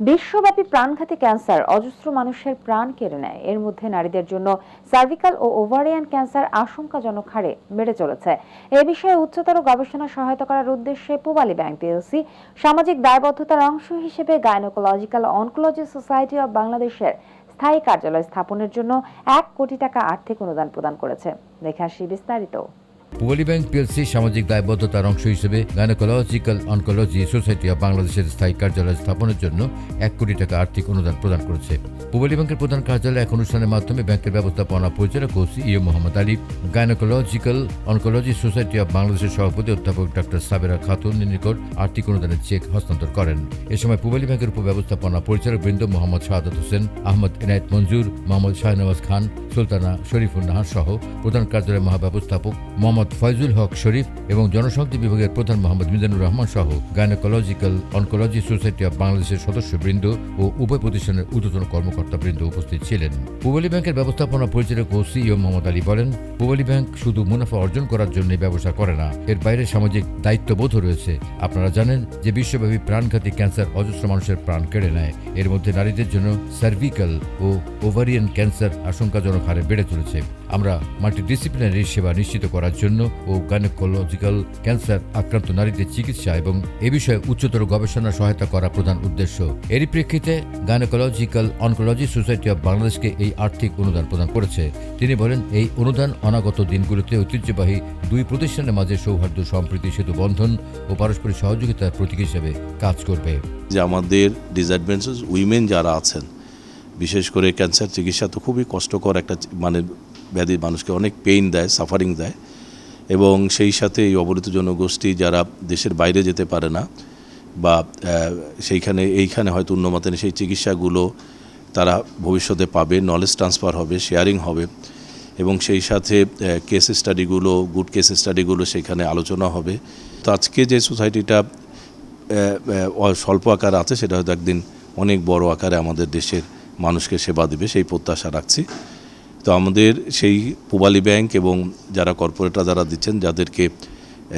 বিশ্বব্যাপী প্রাণঘাতী ক্যান্সার, অজস্র মানুষের প্রাণ কেড়ে নেয়। এর মধ্যে নারীদের জন্য সার্ভিক্যাল ও ওভারিয়ান ক্যান্সার আশঙ্কাজনক হারে বেড়ে চলেছে। এ বিষয়ে উচ্চতর গবেষণা সহায়তা করার উদ্দেশ্যে পূবালী ব্যাংক পিএলসি সামাজিক দায়বদ্ধতার অংশ হিসেবে গাইনোকোলজিক্যাল অনকোলজি সোসাইটি অব বাংলাদেশের স্থায়ী কার্যালয় স্থাপনের জন্য এক কোটি টাকা আর্থিক অনুদান প্রদান করেছে। দেখে আসি বিস্তারিত। পূবালী ব্যাংক পিএলসি সামাজিক দায়বদ্ধতার অংশ হিসেবে গাইনোকোলজিক্যাল অনকোলজি সোসাইটি অব বাংলাদেশের স্থায়ী কার্যালয় স্থাপনের জন্য এক কোটি টাকা আর্থিক অনুদান প্রদান করেছে। পূবালী ব্যাংকের প্রধান কার্যালয় এক অনুষ্ঠানের মাধ্যমে ব্যাংকের ব্যবস্থাপনা পরিচালক ও CEO Mohammad Ali, gynaecological oncology society of বাংলাদেশের সভাপতি অধ্যাপক ডক্টর সাবেরা খাতুনের নিকট আর্থিক অনুদানের চেক হস্তান্তর করেন। এ সময় পূবালী ব্যাংকের উপব্যবস্থাপনা পরিচালক বৃন্দ মোহাম্মদ শাহাদত হোসেন, আহমদ এনায়েত মঞ্জুর, মোহাম্মদ শাহনওয়াজ খান, সুলতানা শরীফুল নাহার সহ প্রধান কার্যালয়ের মহাব্যবস্থাপক মোহাম্মদ ফয়জুল হক শরীফ এবং জনশক্তি বিভাগের প্রধান মোহাম্মদ মিজানুর রহমান সহ গাইনোকোলজিক্যাল অনকোলজি সোসাইটি অব বাংলাদেশের সদস্যবৃন্দ ও উভয় প্রতিষ্ঠানের ঊর্ধ্বতন কর্মকর্তাবৃন্দ উপস্থিত ছিলেন। পূবালী ব্যাংকের ব্যবস্থাপনা পরিচালক ও সিইও মোহাম্মদ আলী বলেন, পূবালী ব্যাংক শুধু মুনাফা অর্জন করার জন্য ব্যবসা করে না, এর বাইরে সামাজিক দায়িত্ববোধও রয়েছে। আপনারা জানেন যে বিশ্বব্যাপী প্রাণঘাতী ক্যান্সার অজস্র মানুষের প্রাণ কেড়ে নেয়। এর মধ্যে নারীদের জন্য সার্ভিক্যাল ও ওভারিয়ান ক্যান্সার আশঙ্কাজনক হারে বেড়ে চলেছে। আমরা মাল্টিডিসিপ্লিনারি সেবা নিশ্চিত করার জন্য ও গাইনোকোলজিক্যাল ক্যান্সার আক্রান্ত নারীদের চিকিৎসা এবং এ বিষয়ে উচ্চতর গবেষণা সহায়তা করা প্রধান উদ্দেশ্য। এরই প্রেক্ষিতে গাইনোকোলজিক্যাল অনকোলজি সোসাইটি অব বাংলাদেশকে এই আর্থিক অনুদান প্রদান করেছে। তিনি বলেন, এই অনুদান অনাগত দিনগুলোতে ঐতিহ্যবাহী দুই প্রতিষ্ঠানের মাঝে সৌহার্দ্য, সম্প্রীতি, সেতু বন্ধন ও পারস্পরিক সহযোগিতার প্রতীক হিসেবে কাজ করবে। যে আমাদের ডিসঅ্যাডভান্টেজ উইমেন যারা আছেন, বিশেষ করে ক্যান্সার চিকিৎসা তো খুবই কষ্টকর একটা মানে ব্যাধি মানুষকে অনেক পেইন দেয় সাফারিং দেয়। এবং সেই সাথে এই অবরিত জনগোষ্ঠী যারা দেশের বাইরে যেতে পারে না বা সেইখানে, এইখানে হয়তো উন্নমতেন সেই চিকিৎসাগুলো তারা ভবিষ্যতে পাবে নলেজ ট্রান্সফার হবে শেয়ারিং হবে এবং সেই সাথে কেস স্টাডিগুলো গুড কেস স্টাডিগুলো সেখানে আলোচনা হবে। তো আজকে যে সোসাইটিটা স্বল্প আকার আছে, সেটা হয়তো একদিন অনেক বড় আকারে আমাদের দেশের মানুষকে সেবা দেবে, সেই প্রত্যাশা রাখছি। তো আমাদের সেই পুবালি ব্যাংক এবং যারা কর্পোরেটরা যারা দিচ্ছেন, যাদেরকে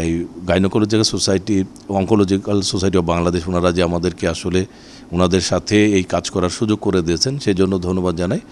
এই gynaecological society, oncological society of Bangladesh, ওনারা যে আমাদেরকে আসলে ওনাদের সাথে এই কাজ করার সুযোগ করে দিয়েছেন, সেই জন্য ধন্যবাদ জানাই।